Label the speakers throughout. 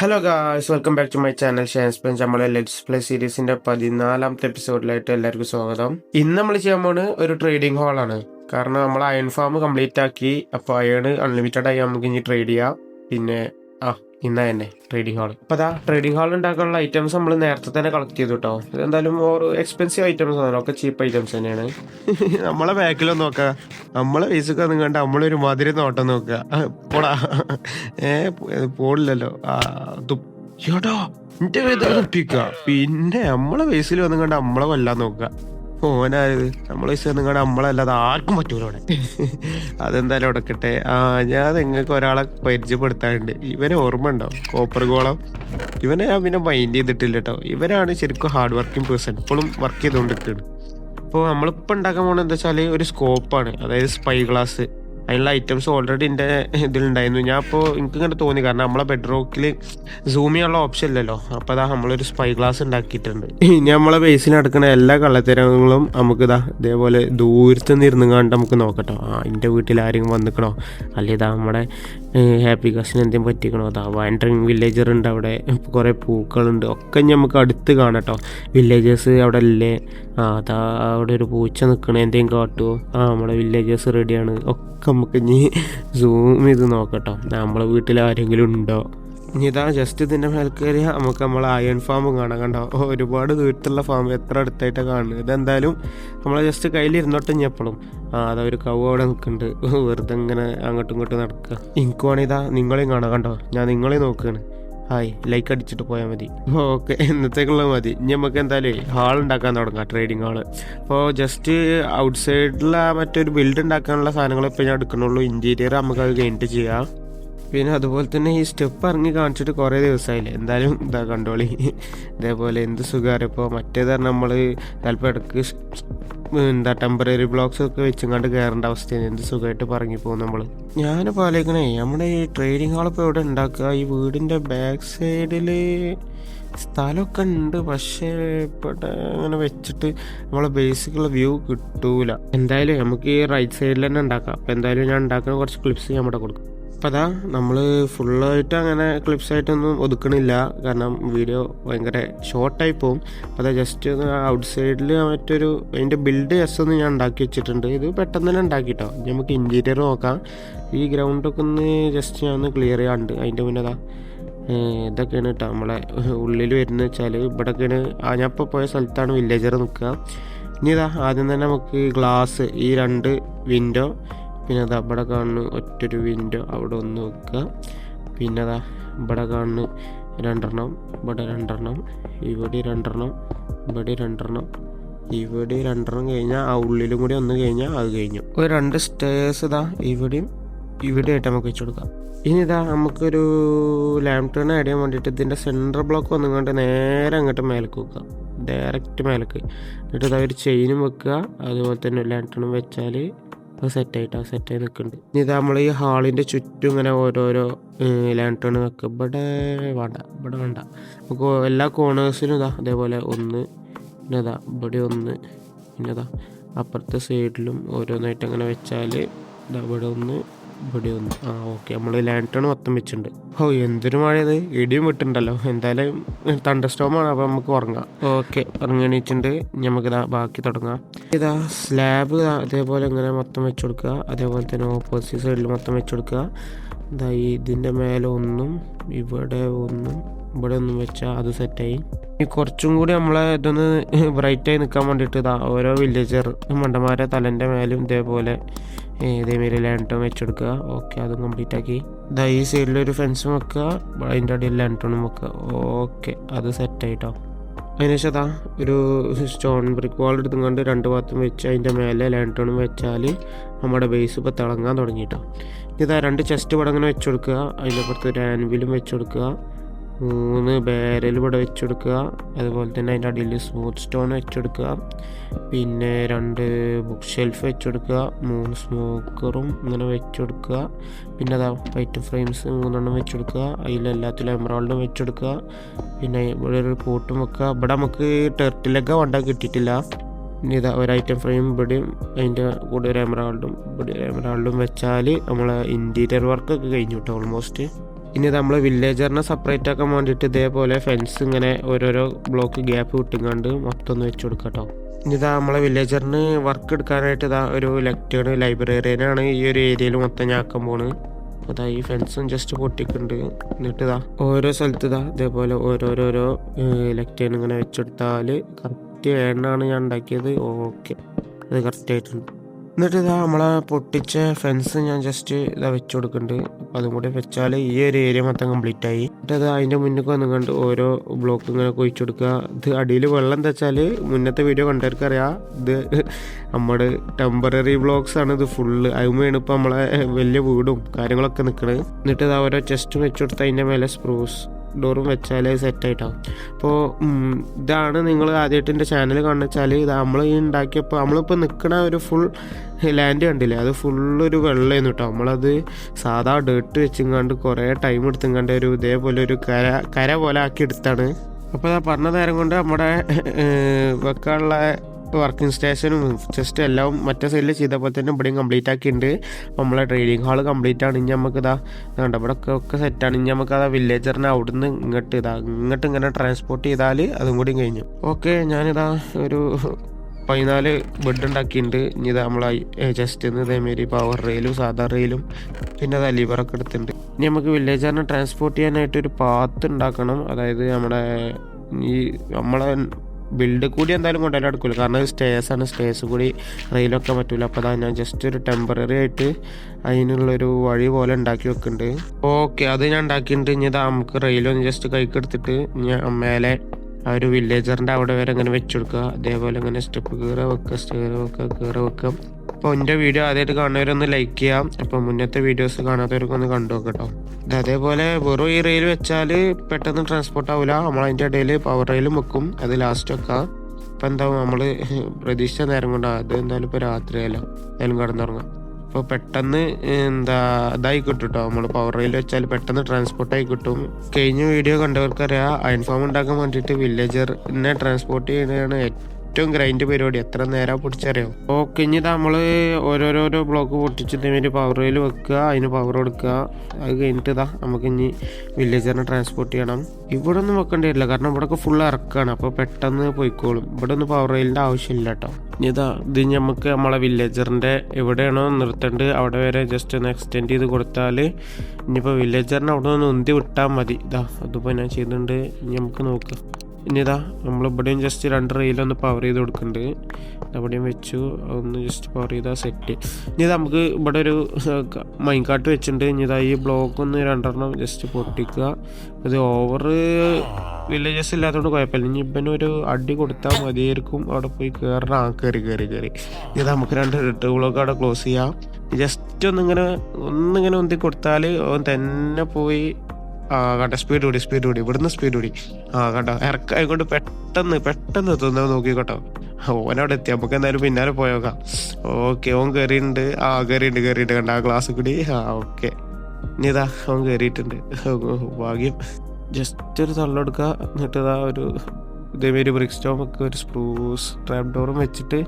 Speaker 1: Hello guys welcome back to my channel bench നമ്മളെ let's play സീരീസിന്റെ പതിനാലാമത്തെ എപ്പിസോഡിലായിട്ട് എല്ലാവർക്കും സ്വാഗതം. ഇന്ന് നമ്മൾ ചെയ്യാൻ പോണ് ഒരു ട്രേഡിംഗ് ഹോളാണ് കാരണം നമ്മൾ അയൺ ഫാം കംപ്ലീറ്റ് ആക്കി അപ്പോൾ അയൺ അൺലിമിറ്റഡ് ആയി നമുക്ക് ഇനി ട്രേഡ് ചെയ്യാം. പിന്നെ ആ ഇന്ന തന്നെ ട്രേഡിംഗ് ഹാൾ അപ്പോൾ അതാ ട്രേഡിംഗ് ഹാൾ ഉണ്ടാക്കാനുള്ള ഐറ്റംസ് നമ്മൾ നേരത്തെ തന്നെ കളക്ട് ചെയ്തു കേട്ടോ ഇതെന്തായാലും ഒരു എക്സ്പെൻസീവ് ഐറ്റംസ് ആണ്. ഒക്കെ ചീപ്പ് ഐറ്റംസ് തന്നെയാണ്. നമ്മളെ ബാക്കിലൊന്നും നോക്കുക നമ്മളെ പൈസക്ക് ഒന്നും കണ്ട നമ്മളൊരു മാതിരി നോട്ടം നോക്കുക പോടാ. ഏ പോടില്ലല്ലോ ആ എന്റെ പിന്നെ നമ്മളെ വയസ്സിൽ വന്നും കണ്ട് നമ്മളെ കൊല്ലാൻ നോക്കുക ഓനായത് നമ്മളെ വയസ്സിൽ നിങ്ങളുടെ നമ്മളല്ലാതെ ആർക്കും പറ്റൂല അവിടെ. അതെന്തായാലും ഉടക്കട്ടെ ആ ഞാൻ നിങ്ങൾക്ക് ഒരാളെ പരിചയപ്പെടുത്താറുണ്ട് ഇവനെ ഓർമ്മ ഉണ്ടോ? കോപ്പർ ഗോളം. ഇവനെ ഞാൻ പിന്നെ മൈൻഡ് ചെയ്തിട്ടില്ല കേട്ടോ. ഇവനാണ് ശരിക്കും ഹാർഡ് വർക്കിംഗ് പേഴ്സൺ ഇപ്പോഴും വർക്ക് ചെയ്തുകൊണ്ടിരിക്കുകയാണ് അപ്പോൾ നമ്മളിപ്പോൾ ഉണ്ടാക്കാൻ പോകുന്നത് എന്താ വെച്ചാൽ ഒരു സ്കോപ്പാണ് അതായത് സ്പൈ ഗ്ലാസ് അതിനുള്ള ഐറ്റംസ് ഓൾറെഡി എന്റെ ഇതിലുണ്ടായിരുന്നു. ഞാൻ ഇപ്പോൾ എനിക്ക് ഇങ്ങനെ തോന്നി. കാരണം നമ്മളെ ബെഡ്റോക്കിൽ സൂം ചെയ്യാനുള്ള ഓപ്ഷൻ ഇല്ലല്ലോ. അപ്പോൾ അതാ നമ്മളൊരു സ്പൈ ഗ്ലാസ് ഉണ്ടാക്കിയിട്ടുണ്ട്. ഇനി നമ്മളെ ബേസിൽ നടക്കുന്ന എല്ലാ കള്ളത്തരങ്ങളും നമുക്ക് ഇതാ ഇതേപോലെ ദൂരത്ത് നിന്ന് കണ്ട് നമുക്ക് നോക്കട്ടോ. ആ എന്റെ വീട്ടിൽ ആരെങ്കിലും വന്നിക്കണോ? അല്ലെ ഇതാ നമ്മുടെ ഹാപ്പി കസിന് എന്തെങ്കിലും പറ്റിക്കണോ? അതാ വാൻഡറിങ് വില്ലേജർ ഉണ്ട് അവിടെ. കുറേ പൂക്കളുണ്ട്. ഒക്കെ നമുക്ക് അടുത്ത് കാണട്ടോ. വില്ലേജേഴ്സ് അവിടെ അല്ലേ? ആ അതാ അവിടെ ഒരു പൂച്ച നിൽക്കണ എന്തെങ്കിലും കാട്ടുമോ ആ നമ്മുടെ വില്ലേജസ് റെഡിയാണ് ഒക്കെ നമുക്ക് ഇനി സൂം ചെയ്ത് നോക്കട്ടോ. നമ്മളെ വീട്ടിൽ ആരെങ്കിലും ഉണ്ടോ? ഇനി ഇതാ ജസ്റ്റ് ഇതിന്റെ മേൽക്കേറിയ നമുക്ക് നമ്മളെ അയൺ ഫാം കാണാം കണ്ടോ? ഒരുപാട് ദൂരത്തുള്ള ഫാം എത്ര അടുത്തായിട്ടാണ് കാണുന്നത്. ഇതെന്തായാലും നമ്മൾ ജസ്റ്റ് കയ്യിലിരുന്നോട്ടെ ഇനി എപ്പോഴും ആ അതാ ഒരു കവ് അവിടെ നിൽക്കുന്നുണ്ട് വെറുതെ ഇങ്ങനെ അങ്ങോട്ടും ഇങ്ങോട്ടും നടക്കുക. എനിക്കുവാണെങ്കിൽ ഇതാ നിങ്ങളെയും കാണാം കണ്ടോ? ഞാൻ നിങ്ങളെയും നോക്കുകയാണ്. ഹായ് ലൈക്ക് അടിച്ചിട്ട് പോയാൽ മതി. ഓക്കെ എന്നത്തേക്കുള്ള മതി. ഇനി നമുക്ക് എന്തായാലും ഹാൾ ഉണ്ടാക്കാൻ തുടങ്ങാം ട്രേഡിംഗ് ഹാൾ. അപ്പോൾ ജസ്റ്റ് ഔട്ട് സൈഡിലെ മറ്റൊരു ബിൽഡ് ഉണ്ടാക്കാനുള്ള സാധനങ്ങൾ ഇപ്പോൾ ഞാൻ എടുക്കണുള്ളൂ ഇന്റീരിയർ നമുക്ക് അത് കഴിഞ്ഞിട്ട് ചെയ്യാം. പിന്നെ അതുപോലെ തന്നെ ഈ സ്റ്റെപ്പ് ഇറങ്ങി കാണിച്ചിട്ട് കുറേ ദിവസമായില്ലേ? എന്തായാലും ഇതാ കണ്ടോളി. ഇതേപോലെ എന്ത് സുഖമാണ് ഇപ്പോൾ മറ്റേതാണ് നമ്മൾ ചിലപ്പോൾ ഇടയ്ക്ക് എന്താ ടെമ്പററി ബ്ലോക്സ് ഒക്കെ വെച്ചുകൊണ്ട് കയറേണ്ട അവസ്ഥയാണ്. എന്ത് സുഖമായിട്ട് പറഞ്ഞു പോകും നമ്മൾ ഞാനിപ്പോൾ ആലോചിക്കണേ നമ്മുടെ ഈ ട്രേഡിംഗ് ഹാൾ ഇപ്പോൾ എവിടെ ഉണ്ടാക്കുക? ഈ വീടിന്റെ ബാക്ക് സൈഡിൽ സ്ഥലമൊക്കെ ഉണ്ട് പക്ഷേ ഇവിടെ അങ്ങനെ വെച്ചിട്ട് നമ്മളെ ബേസിക്കുള്ള വ്യൂ കിട്ടൂല. എന്തായാലും നമുക്ക് ഈ റൈറ്റ് സൈഡിൽ തന്നെ ഉണ്ടാക്കാം. അപ്പോൾ എന്തായാലും ഞാൻ ഉണ്ടാക്കുന്ന കുറച്ച് ക്ലിപ്സ് ഞാൻ ഇവിടെ കൊടുക്കും. അപ്പോൾ അതാ നമ്മൾ ഫുള്ളായിട്ട് അങ്ങനെ ക്ലിപ്സ് ആയിട്ടൊന്നും ഒതുക്കണില്ല. കാരണം വീഡിയോ ഭയങ്കര ഷോർട്ടായി പോകും അപ്പോൾ അതാ ജസ്റ്റ് ഒന്ന് ഔട്ട് സൈഡിൽ മറ്റൊരു അതിന്റെ ബിൽഡ് ജസ്റ്റ് ഒന്ന് ഞാൻ ഉണ്ടാക്കി വെച്ചിട്ടുണ്ട്. ഇത് പെട്ടെന്ന് തന്നെ ഉണ്ടാക്കിട്ടോ. നമുക്ക് ഇന്റീരിയർ നോക്കാം. ഈ ഗ്രൗണ്ടൊക്കെ ഒന്ന് ജസ്റ്റ് ഞാൻ ഒന്ന് ക്ലിയർ ചെയ്യാണ്ട്. അതിന്റെ മുന്നേ അതാ ഇതൊക്കെയാണ് കേട്ടോ നമ്മളെ ഉള്ളിൽ വരുന്നത് വെച്ചാൽ ഇവിടെയൊക്കെയാണ് ഞാൻ ഇപ്പോൾ പോയ സ്ഥലത്താണ് വില്ലേജർ നിൽക്കുക. ഇനി ഇതാ ആദ്യം തന്നെ നമുക്ക് ഗ്ലാസ് ഈ രണ്ട് വിൻഡോ പിന്നെ അതാ ഇവിടെ കാണുന്നു ഒറ്റൊരു വിൻഡോ അവിടെ ഒന്ന് വെക്കുക പിന്നെ അതാ ഇവിടെ കാണുന്നു രണ്ടെണ്ണം ഇവിടെ രണ്ടെണ്ണം ഇവിടെ രണ്ടെണ്ണം ഇവിടെ രണ്ടെണ്ണം ഇവിടെ രണ്ടെണ്ണം കഴിഞ്ഞാൽ ആ ഉള്ളിലും കൂടി ഒന്ന് കഴിഞ്ഞാൽ അത് കഴിഞ്ഞു. ഒരു രണ്ട് സ്റ്റേഴ്സ് ഇതാ ഇവിടെയും ഇവിടെ ആയിട്ട് നമുക്ക് വെച്ച് കൊടുക്കാം. ഇനി ഇതാ നമുക്കൊരു ലാമ്പ് ടേൺ ആഡ് ചെയ്യാൻ വേണ്ടിയിട്ട് ഇതിന്റെ സെന്റർ ബ്ലോക്ക് വന്നുകൊണ്ട് നേരെ അങ്ങോട്ട് മേലേക്ക് വെക്കുക ഡയറക്റ്റ് മേലേക്ക്. എന്നിട്ട് ഇതാ ഒരു ചെയിനും വെക്കുക. അതുപോലെ തന്നെ ലാമ്പ് ടേണും വെച്ചാൽ അത് സെറ്റായിട്ട് ആ സെറ്റായി നിൽക്കുന്നുണ്ട് ഇനി ഇത് നമ്മൾ ഈ ഹാളിന്റെ ചുറ്റും ഇങ്ങനെ ഓരോരോ ലാന്റേൺ വെക്കുക ഇവിടെ വേണ്ട ഇവിടെ വേണ്ട. നമുക്ക് എല്ലാ കോണേഴ്സിനും ഇതാ അതേപോലെ ഒന്ന് പിന്നെ ഇതാ ഇവിടെ ഒന്ന് പിന്നെ ഇതാ അപ്പുറത്തെ സൈഡിലും ഓരോന്നായിട്ട് അങ്ങനെ വെച്ചാൽ ഇതാ ഇവിടെ ഒന്ന് ഇവിടെ ഒന്ന് ആ ഓക്കെ നമ്മൾ ലാന്റേൺ മൊത്തം വെച്ചിട്ടുണ്ട്. ഓ എന്തൊരു മഴയത്. ഇടിയും വിട്ടുണ്ടല്ലോ എന്തായാലും തണ്ടർ സ്റ്റോമാണ് അപ്പോൾ നമുക്ക് ഉറങ്ങാം. ഓക്കെ ഉറങ്ങണിച്ചിട്ടുണ്ട് നമുക്കിതാ ബാക്കി തുടങ്ങാം. ഇതാ സ്ലാബ് അതേപോലെ ഇങ്ങനെ മൊത്തം വെച്ച് കൊടുക്കുക. അതേപോലെ തന്നെ ഓപ്പോസിറ്റ് സൈഡിൽ മൊത്തം വെച്ച് കൊടുക്കുക. ഇതാ ഇതിന്റെ മേലെ ഒന്നും ഇവിടെ ഒന്നും ഇവിടെ ഒന്നും വെച്ചാൽ അത് സെറ്റായി ഇനി കുറച്ചും കൂടി നമ്മളെ ഇതൊന്ന് ബ്രൈറ്റായി നിൽക്കാൻ വേണ്ടിയിട്ട് ഇതാ ഓരോ വില്ലേജർ മണ്ടന്മാരെ തലന്റെ മേലും ഇതേപോലെ ലാൻഡ് ലാൻഡോൺ വെച്ചെടുക്കുക ഓക്കെ അതും കംപ്ലീറ്റ് ആക്കി. ഇതാ ഈ സൈഡിലൊരു ഫെൻസും വെക്കുക. അതിന്റെ അടിയിൽ ലാൻഡോണും വെക്കുക. ഓക്കെ അത് സെറ്റായിട്ടോ അതിനുശേഷം അതാ ഒരു സ്റ്റോൺ ബ്രിക്ക് വാൾ എടുത്തുകൊണ്ട് രണ്ട് ഭാഗത്തും വെച്ച് അതിന്റെ മേലെ ലാൻഡോണും വെച്ചാൽ നമ്മുടെ ബേസ് ഇപ്പോൾ തിളങ്ങാൻ തുടങ്ങിയിട്ടോ. ഇതാ രണ്ട് ചെസ്റ്റ് പടങ്ങനെ വെച്ച് കൊടുക്കുക. അതിന്റെ പുറത്ത് ഒരു ആൻവിലും വെച്ചു കൊടുക്കുക. മൂന്ന് ബാരൽ ഇവിടെ വെച്ചെടുക്കുക. അതുപോലെ തന്നെ അതിന്റെ അടിയിൽ സ്മൂത്ത് സ്റ്റോൺ വെച്ചെടുക്കുക. പിന്നെ രണ്ട് ബുക്ക് ഷെൽഫ് വെച്ചെടുക്കുക. മൂന്ന് സ്മോക്കറും ഇങ്ങനെ വെച്ചെടുക്കുക. പിന്നെ അതാ വൈറ്റ് ഫ്രെയിംസ് മൂന്നെണ്ണം വെച്ചെടുക്കുക. അതിൽ എമറാൾഡും വെച്ചെടുക്കുക. പിന്നെ ഇവിടെ ഒരു പൂട്ടും വെക്കുക. ഇവിടെ നമുക്ക് ടെർട്ടിലൊക്കെ വണ്ട കിട്ടിയിട്ടില്ല. ഇനി ഇതാ ഒരു ഐറ്റം ഫ്രെയിം ഇവിടെയും അതിന്റെ കൂടെ ഒരു എമറാൾഡും ഇവിടെ ഒരു എമറാൾഡും വെച്ചാൽ നമ്മളെ ഇന്റീരിയർ വർക്കൊക്കെ കഴിഞ്ഞു കേട്ടോ ഓൾമോസ്റ്റ് ഇനി നമ്മൾ വില്ലേജറിനെ സെപ്പറേറ്റ് ആക്കാൻ വേണ്ടിയിട്ട് ഇതേപോലെ ഫെൻസ് ഇങ്ങനെ ഓരോരോ ബ്ലോക്ക് ഗ്യാപ്പ് വിട്ടിങ്ങാണ്ട് മൊത്തം ഒന്ന് വെച്ച് കൊടുക്കാം കേട്ടോ ഇതാ നമ്മളെ വില്ലേജറിന് വർക്ക് എടുക്കാനായിട്ട് ഇതാ ഒരു ലെക്ചേർഡ് ലൈബ്രറിയനാണ് ഈ ഒരു ഏരിയയിൽ മൊത്തം ഞാൻ ആക്കാൻ പോണ്. അപ്പോൾ ഇതാ ഈ ഫെൻസും ജസ്റ്റ് പൊട്ടിക്കുന്നുണ്ട് എന്നിട്ട് ഇതാ ഓരോ സ്ഥലത്ത് ഇതാ ഇതേപോലെ ഓരോരോരോ ലെക്ചേർഡ് ഇങ്ങനെ വെച്ചെടുത്താൽ കറക്റ്റ് എണ്ണാണ് ഞാൻ ഉണ്ടാക്കിയത്. ഓക്കെ അത് കറക്റ്റ് ആയിട്ടുണ്ട്. എന്നിട്ട് ഇതാ നമ്മളെ പൊട്ടിച്ച ഫെൻസ് ഞാൻ ജസ്റ്റ് ഇതാ വെച്ച് കൊടുക്കുന്നുണ്ട് അപ്പം അതും കൂടി വെച്ചാൽ ഈ ഒരു ഏരിയ മൊത്തം കംപ്ലീറ്റ് ആയി. എന്നിട്ട് അത് അതിന്റെ മുന്നിൽ വന്നു കണ്ട് ഓരോ ബ്ലോക്ക് ഇങ്ങനെ കുഴിച്ചു കൊടുക്കുക ഇത് അടിയിൽ വെള്ളം എന്താ വെച്ചാൽ മുന്നത്തെ വീഡിയോ കണ്ടവർക്ക് അറിയാം ഇത് നമ്മുടെ ടെമ്പററി ബ്ലോക്സ് ആണ് ഇത് ഫുള്ള് അതുമാണ് ഇപ്പം നമ്മളെ വലിയ വീടും കാര്യങ്ങളൊക്കെ നിൽക്കുന്നത് എന്നിട്ട് ഇതാ ഓരോ ചെസ്റ്റ് വെച്ച് കൊടുത്ത് അതിന്റെ മേലെ സ്പ്രൂസ് ഡോറും വെച്ചാൽ സെറ്റ് ആയിട്ടാവും അപ്പോൾ ഇതാണ് നിങ്ങൾ ആദ്യമായിട്ട് എന്റെ ചാനൽ കാണുന്ന വെച്ചാൽ ഇത് നമ്മൾ ഈ ഉണ്ടാക്കിയപ്പോൾ നമ്മളിപ്പോൾ നിൽക്കുന്ന ഒരു ഫുൾ ലാൻഡ് കണ്ടില്ലേ? അത് ഫുള്ളൊരു വെള്ളമായിരുന്നു കേട്ടോ നമ്മളത് സാധാ ഡേർട്ട് വെച്ചിങ്ങാണ്ട് കുറേ ടൈം എടുത്തിങ്ങാണ്ട് ഒരു ഇതേപോലെ ഒരു കര കര പോലെ ആക്കി എടുത്താണ്. അപ്പോൾ പറഞ്ഞ നേരം കൊണ്ട് നമ്മുടെ വെക്കാനുള്ള വർക്കിംഗ് സ്റ്റേഷനും ജസ്റ്റ് എല്ലാം മറ്റേ സൈഡിൽ ചെയ്തപ്പോൾ തന്നെ ഇവിടെയും കംപ്ലീറ്റ് ആക്കിയിട്ടുണ്ട്. നമ്മളെ ട്രെയിനിങ് ഹാൾ കംപ്ലീറ്റ് ആണ്. ഇനി നമുക്ക് ഇതാ കണ്ട ഇവിടെ ഒക്കെ ഒക്കെ സെറ്റാണ് ഇനി നമുക്ക് അതാ വില്ലേജറിനെ അവിടുന്ന് ഇങ്ങോട്ട് ഇതാ ഇങ്ങോട്ട് ഇങ്ങനെ ട്രാൻസ്പോർട്ട് ചെയ്താൽ അതും കൂടി കഴിഞ്ഞു. ഓക്കെ ഞാനിതാ ഒരു പതിനാല് ബെഡ് ഉണ്ടാക്കിയിട്ടുണ്ട്. ഇനി ഇതാ നമ്മളെ ജസ്റ്റ് ഇന്ന് ഇതേമാരി പവർ റെയിലും സാധാ റെയിലും പിന്നെ അത് ലിവറൊക്കെ എടുത്തിട്ടുണ്ട്. ഇനി നമുക്ക് വില്ലേജറിനെ ട്രാൻസ്പോർട്ട് ചെയ്യാനായിട്ട് ഒരു പാത്ത് ഉണ്ടാക്കണം. അതായത് നമ്മുടെ ഈ നമ്മളെ ബിൽഡ് കൂടി എന്തായാലും കൊണ്ടുവരാൻ എടുക്കില്ല കാരണം സ്റ്റേസ് ആണ്. സ്റ്റേസ് കൂടി റെയിലൊക്കെ പറ്റില്ല അപ്പോൾ അതാ ഞാൻ ജസ്റ്റ് ഒരു ടെമ്പററി ആയിട്ട് അതിനുള്ളൊരു വഴി പോലെ ഉണ്ടാക്കി വെക്കുന്നുണ്ട് ഓക്കെ അത് ഞാൻ ഉണ്ടാക്കിയിട്ടുണ്ട് ഇനി ഇതാ നമുക്ക് റെയിലൊന്ന് ജസ്റ്റ് കൈക്ക് എടുത്തിട്ട് ഞാൻ മേലെ ആ ഒരു വില്ലേജറിന്റെ അവിടെ വരെ അങ്ങനെ വെച്ചു കൊടുക്കുക അതേപോലെ അങ്ങനെ സ്റ്റെപ്പ് കയറുക വെക്കുക സ്റ്റെയർ വെക്കുക കയറുക വെക്കുക അപ്പോൾ എന്റെ വീഡിയോ ആദ്യമായിട്ട് കാണുന്നവരൊന്ന് ലൈക്ക് ചെയ്യാം. അപ്പോൾ മുന്നത്തെ വീഡിയോസ് കാണാത്തവർക്ക് ഒന്ന് കണ്ടു നോക്കട്ടോ ഇത് അതേപോലെ വെറും ഈ റെയിൽ വെച്ചാൽ പെട്ടെന്ന് ട്രാൻസ്പോർട്ട് ആവില്ല നമ്മൾ അതിന്റെ ഇടയിൽ പവർ റെയിലും വെക്കും. അത് ലാസ്റ്റ് വെക്കാം. ഇപ്പം എന്താവും? നമ്മൾ പ്രതീക്ഷിച്ച നേരം കൊണ്ടാണ് അത് എന്തായാലും ഇപ്പോൾ രാത്രിയല്ലോ എന്തായാലും കിടന്നുറങ്ങാം. അപ്പോൾ പെട്ടെന്ന് എന്താ ഇതായി കിട്ടും കേട്ടോ നമ്മൾ പവർ റെയിൽ വെച്ചാൽ പെട്ടെന്ന് ട്രാൻസ്പോർട്ടായി കിട്ടും. കഴിഞ്ഞ വീഡിയോ കണ്ടവർക്കറിയാം. അയൺഫോം ഉണ്ടാക്കാൻ വേണ്ടിയിട്ട് വില്ലേജറിനെ ട്രാൻസ്പോർട്ട് ചെയ്യുന്നതാണ് ഏറ്റവും ഗ്രൈൻഡ് പരിപാടി. എത്ര നേരം പൊട്ടിച്ചറിയാം? ഓക്കെ ഇനി നമ്മൾ ഓരോരോരോ ബ്ലോക്ക് പൊട്ടിച്ചിട്ട് പവർ റെയിൽ വെക്കുക അതിന് പവർ കൊടുക്കുക. അത് കഴിഞ്ഞിട്ട് ഇതാ നമുക്ക് ഇനി വില്ലേജറിനെ ട്രാൻസ്പോർട്ട് ചെയ്യണം. ഇവിടെ ഒന്നും വെക്കേണ്ടി വരില്ല. കാരണം ഇവിടെയൊക്കെ ഫുൾ ഇറക്കാണ്. അപ്പോൾ പെട്ടെന്ന് പോയിക്കോളും. ഇവിടെ ഒന്നും പവർ റെയിലിന്റെ ആവശ്യമില്ല കേട്ടോ ഇതാ ഇത് നമുക്ക് നമ്മളെ വില്ലേജറിന്റെ എവിടെയാണോ നിർത്തേണ്ടത് അവിടെ വരെ ജസ്റ്റ് ഒന്ന് എക്സ്റ്റെൻഡ് ചെയ്ത് കൊടുത്താൽ ഇനിയിപ്പോൾ വില്ലേജറിനെ അവിടെ നിന്ന് ഉന്തി വിട്ടാൽ മതി. ഇതാ അതിപ്പോൾ ഞാൻ ചെയ്തിട്ടുണ്ട്. ഇനി നമുക്ക് നോക്കാം. ഇനി നമ്മൾ ഇവിടെയും ജസ്റ്റ് രണ്ട് റെയിലൊന്ന് പവർ ചെയ്ത് കൊടുക്കുന്നുണ്ട് അവിടെയും വെച്ചു. ഒന്ന് ജസ്റ്റ് പവർ ചെയ്താൽ സെറ്റ് ഇനി ഇത് നമുക്ക് ഇവിടെ ഒരു മൈൻകാട്ട് വെച്ചിട്ടുണ്ട്. ഇനി ഇതാ ഈ ബ്ലോക്ക് ഒന്ന് രണ്ടെണ്ണം ജസ്റ്റ് പൊട്ടിക്കുക. ഇത് ഓവർ വില്ലേജസ് ഇല്ലാത്തതുകൊണ്ട് കുഴപ്പമില്ല. ഇനി ഒരു അടി കൊടുത്താൽ മതിയായിരിക്കും. അവിടെ പോയി കയറണം ആ കയറി കയറി കയറി ഇനി നമുക്ക് രണ്ട് ബ്ലോക്ക് അവിടെ ക്ലോസ് ചെയ്യാം. ജസ്റ്റ് ഒന്നിങ്ങനെ ഒന്നിങ്ങനെ ഒന്തി കൊടുത്താൽ തന്നെ പോയി ആ കണ്ട സ്പീഡ് കൂടി സ്പീഡ് കൂടി. ഇവിടുന്ന് സ്പീഡ് കൂടി. ആ കണ്ടോ ഇറക്കായിക്കൊണ്ട് പെട്ടെന്ന് പെട്ടെന്ന് എത്തുന്നത് നോക്കിക്കോട്ടോ ഓനവിടെ എത്തി. നമുക്ക് എന്തായാലും പിന്നാലെ പോയോക്കാം. ഓക്കെ ഓൻ കയറിയിട്ടുണ്ട് ആ കയറിയിട്ടുണ്ട് കയറിയിട്ട് കണ്ട ആ ഗ്ലാസ് കൂടി. ആ ഓക്കെ. ഇനിതാ ഓൻ കയറിയിട്ടുണ്ട് ഭാഗ്യം. ജസ്റ്റ് ഒരു തള്ളെടുക്കുക എന്നിട്ട് ഇതാ ഒരു ഇതേമാതിരി ബ്രിക് സ്റ്റോം ഒക്കെ ഒരു സ്പ്രൂസ് ട്രാപ്പ് ഡോറും വെച്ചിട്ട്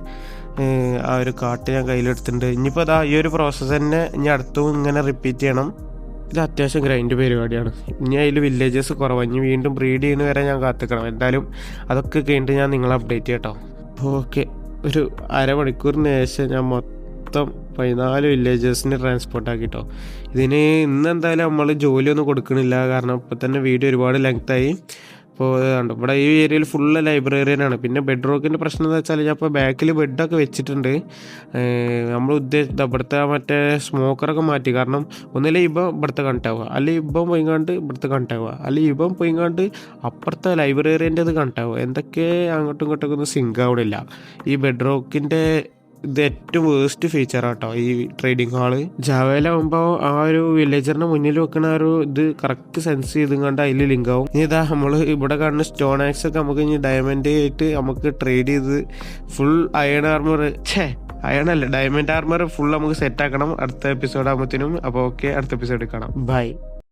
Speaker 1: ആ ഒരു കാട്ട് ഞാൻ കയ്യിലെടുത്തിട്ടുണ്ട്. ഇനിയിപ്പോൾ അതാ ഈ ഒരു പ്രോസസ്സ് തന്നെ ഇനി അടുത്തും ഇങ്ങനെ റിപ്പീറ്റ് ചെയ്യണം. ഇത് അത്യാവശ്യം ഗ്രൈൻഡ് പരിപാടിയാണ്. ഇനി അതിൽ വില്ലേജസ് കുറവാണ് ഇനി വീണ്ടും ബ്രീഡ് ചെയ്യുന്ന വരെ ഞാൻ കാത്തിക്കണം. എന്തായാലും അതൊക്കെ കഴിഞ്ഞിട്ട് ഞാൻ നിങ്ങളെ അപ്ഡേറ്റ് ചെയ്യട്ടോ ഓക്കെ ഒരു അരമണിക്കൂറിന് ശേഷം ഞാൻ മൊത്തം പതിനാല് വില്ലേജസിന് ട്രാൻസ്പോർട്ട് ആക്കിട്ടോ. ഇതിന് ഇന്ന് എന്തായാലും നമ്മൾ ജോലിയൊന്നും കൊടുക്കണില്ല. കാരണം ഇപ്പം തന്നെ വീഡിയോ ഒരുപാട് ലെങ്തായി അപ്പോൾ ഇവിടെ ഈ ഏരിയയിൽ ഫുള്ള് ലൈബ്രറിയനാണ് പിന്നെ ബെഡ്റോക്കിന്റെ പ്രശ്നം എന്ന് വെച്ചാൽ ഞാൻ ഇപ്പോൾ ബാക്കിൽ ബെഡൊക്കെ വെച്ചിട്ടുണ്ട്. നമ്മൾ ഉദ്ദേശിച്ച ഇവിടുത്തെ മറ്റേ സ്മോക്കറൊക്കെ മാറ്റി. കാരണം ഒന്നുമില്ല ഇപ്പം ഇവിടുത്തെ കണ്ടാവുക അല്ലെങ്കിൽ ഇപ്പം പോയിങ്ങാണ്ട് ഇവിടുത്തെ കണ്ടാവുക അല്ലെങ്കിൽ ഇപ്പം പോയിങ്ങാണ്ട് അപ്പുറത്തെ ലൈബ്രറിയന്റെ ഇത് കണ്ടാവുക എന്തൊക്കെ അങ്ങോട്ടും ഇങ്ങോട്ടൊക്കെ ഒന്നും സിങ്ക് ആവണില്ല. ഈ ബെഡ് റോക്കിന്റെ ഇത് ഏറ്റവും വേസ്റ്റ് ഫീച്ചർ ആട്ടോ ഈ ട്രേഡിംഗ് ഹാൾ ജാവയിലാവുമ്പോൾ ആ ഒരു വില്ലേജറിന് മുന്നിൽ വെക്കുന്ന ഒരു ഇത് കറക്റ്റ് സെൻസ് ചെയ്തും കണ്ട് അതിൽ ലിങ്ക് ആവും. ഇനി ഇതാ നമ്മൾ ഇവിടെ കാണുന്ന സ്റ്റോൺ ആക്സ് ഒക്കെ നമുക്ക് ഇനി ഡയമണ്ട് ആയിട്ട് നമുക്ക് ട്രേഡ് ചെയ്ത് ഫുൾ അയൺ ആർമർ ഛേ അയൺ അല്ല ഡയമണ്ട് ആർമർ ഫുൾ നമുക്ക് സെറ്റ് ആക്കണം. അടുത്ത എപ്പിസോഡ് ആകുമ്പോഴത്തേനും അപ്പോൾ ഓക്കെ അടുത്ത എപ്പിസോഡിൽ കാണാം. ബൈ